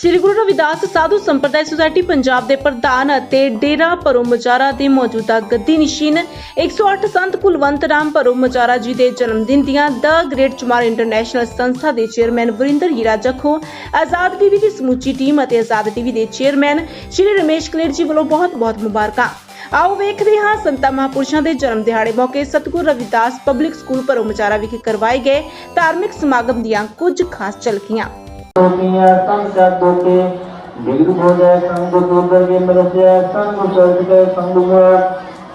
ਸ੍ਰੀ ਗੁਰੂ ਰਵਿਦਾਸ ਸਾਧੂ ਸੰਪਰਦਾਇ ਸੁਸਾਇਟੀ ਪੰਜਾਬ ਦੇ ਪ੍ਰਧਾਨ ਅਤੇ ਡੇਰਾ ਭਰੋ ਦੇ ਮੌਜੂਦਾ ਗੱਦੀ ਨਿਸ਼ੀਨ 108 ਸੰਤ ਕੁਲਵੰਤ ਰਾਮ ਭਰੋ ਜੀ ਦੇ ਜਨਮ ਦਿਨ ਦੀਆਂ ਦ ਗ੍ਰੇਟ ਚਮਾਰ ਇੰਟਰਨੈਸ਼ਨਲ ਸੰਸਥਾ ਦੇ ਚੇਅਰਮੈਨ ਵਰਿੰਦਰ ਹੀਰਾ ਜੱਖੋ, ਆਜ਼ਾਦ ਟੀਵੀ ਦੀ ਸਮੁੱਚੀ ਟੀਮ ਅਤੇ ਆਜ਼ਾਦ ਟੀਵੀ ਦੇ ਚੇਅਰਮੈਨ ਸ਼੍ਰੀ ਰਮੇਸ਼ ਕਲੇਰ ਜੀ ਵੱਲੋਂ ਬਹੁਤ-ਬਹੁਤ ਮੁਬਾਰਕਾਂ। ਆਓ ਵੇਖਦੇ ਹਾਂ ਸੰਤਾਂ ਮਹਾਂਪੁਰਸ਼ਾਂ ਦੇ ਜਨਮ ਦਿਹਾੜੇ ਮੌਕੇ ਸਤਿਗੁਰ ਰਵਿਦਾਸ ਪਬਲਿਕ ਸਕੂਲ ਭਰੋ ਮਜਾਰਾ ਵਿਖੇ ਕਰਵਾਏ ਗਏ ਧਾਰਮਿਕ ਸਮਾਗਮ ਦੀਆਂ ਕੁਝ ਖਾਸ ਝਲਕੀਆਂ। गोपिया संग दोके बिगड़ हो जाए संग दूर के मरस्य संग चल के संग मुआ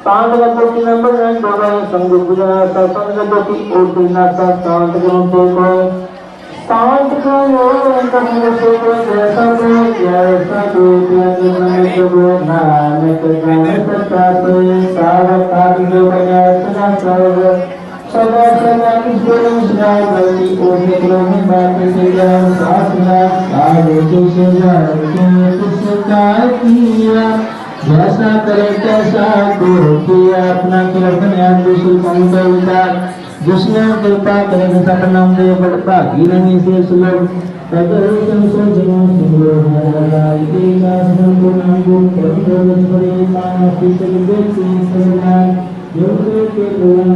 पाँच की नंबर रन दोगा संग गुजना संग गतो की ओर दिना सा शांत करो तो को शांत करो संग से को जैसा को जैसा को ज्ञान में प्रभु नानक गान सत्ता से सावका जो बना सदा सर्व सदा सदा ईश्वर मुस्कान बनी ओम निकलो में बात से जान सासना आगे के से जान के किसका किया जैसा करे तैसा को किया अपना कीर्तन याद दूसरी कौन का उतार जिसने कृपा करे तो सब नाम दे बड़ भागी नहीं से सुलभ तगर तुम सो जनो सुलो हराई के का सुन को नाम को कर दो बड़े मान पीछे के योग के लोगों के लिए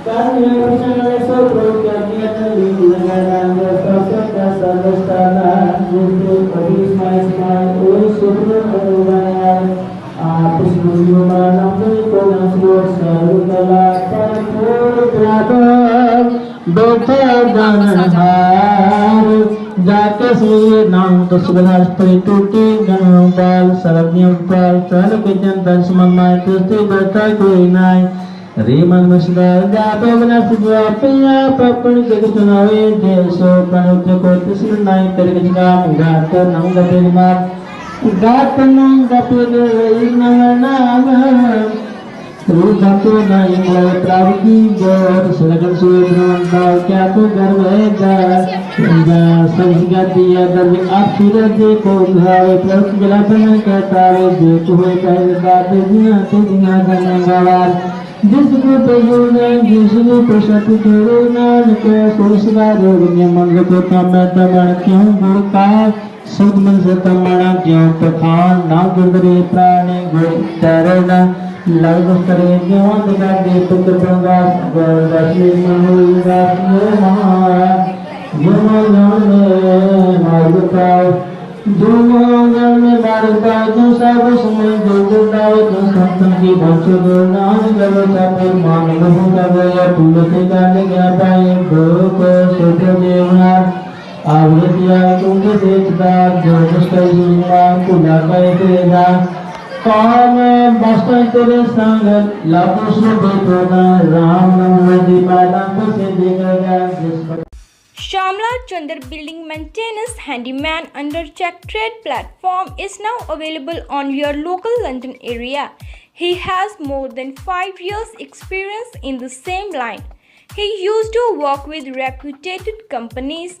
Karena yang bisa ngasih sobrang, kami akan dibilang बैठे जाके सुनिए नाम तो सुगनाश परी टूटे गणपाल सरज्ञ पाल, चल के जन दर्श मन माय तुस्ते बैठा कोई नाय रे मन मसदार जापे बना सुजा पिया पपन के सुनावे देव देशो पनुत को तिसर नाय करके काम गात नंग पेमार गात नंग पेले नंग नाम Rudatuna yang lain prawikigar Silakan sudah kata garweda. Hingga sehingga dia dari api dari kuhai Terus gelapan kata reje kuhai kaya kata jina Tengah dan anggalan जिसको प्रजुने जिसको प्रसति करुणा लिखे सुरसरा रोग में मंग को तम सुगम सतमण ज्यो प्रखान नाग करे प्राण गुण तरण लग करे ज्ञान लागे पुत्र प्रगास गर्दशे महोदास महाराज जुमा जान मार्ग पाओ जुमा जान में मार्ग पाओ तू सब समय जो गुटाओ तू संतन की भक्ति दो नाम करो सब मान लो तब या पुल के गाने गा पाए भोग सुख देवना Shamla Chandar Building Maintenance Handyman under Check Trade platform is now available on your local London area. He has more than 5 years experience in the same line. He used to work with reputed companies